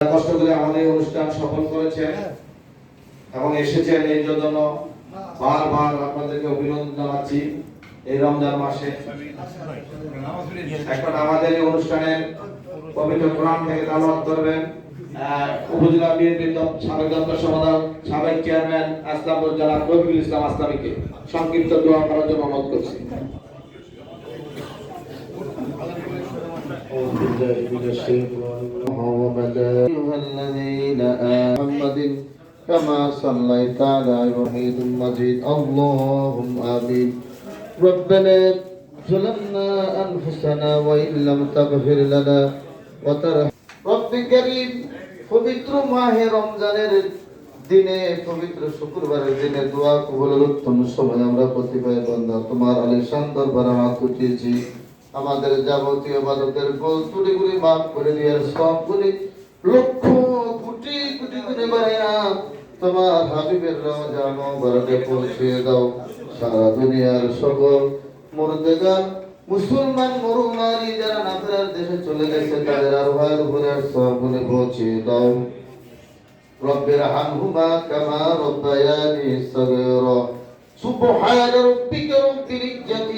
কষ্ট করে আমাদের এই অনুষ্ঠান সফল করেছেন এবং এসেছেন এই জন্য বারবার আপনাদেরকে অভিনন্দন জানাচ্ছি এই রমজান মাসে এখন আমাদের এই অনুষ্ঠানের পবিত্র কোরআন থেকে তালাওয়াত করবেন আহ, উপজেলা বিএনপির দপ- সাবেক দপ্তর সমাধান সাবেক চেয়ারম্যান আসলামুল জালাল রবিউল ইসলাম আসলামীকে সংক্ষিপ্ত দোয়া করার জন্য অনুরোধ করছি أعوذ بالله من الشيطان الرجيم أيها الذين آمنوا محمد كما صليت على إبراهيم مجيد اللهم آمين ربنا ظلمنا أنفسنا وإن لم تغفر لنا وترحمنا رب كريم পবিত্র মাহে রমজানের দিনে পবিত্র শুক্রবারের দিনে দোয়া কবুলের উত্তম সময় আমরা প্রতিভা বান্দা তোমার আলিশান দরবারে হাত উঠিয়েছি আমাদের যাবতীয় মানবদের গোল ত্রুটিগুলি মাফ করে দিয়ে সব সবগুলি লক্ষ কোটি কোটি কোটি বাড়াইয়া তোমার হাবিবের রওজা মোবারকে পৌঁছিয়ে দাও। সারা দুনিয়ার সকল মরদেগান মুসলমান মরু নারী যারা নাফেরার দেশে চলে গেছে, তাদের আর আরোহার উপরে সবগুলি পৌঁছিয়ে দাও। রব্বের হান হুমা কামা রব্বায়ানি সগের। সুবহান রব্বিকা রব্বিল ইজ্জাতি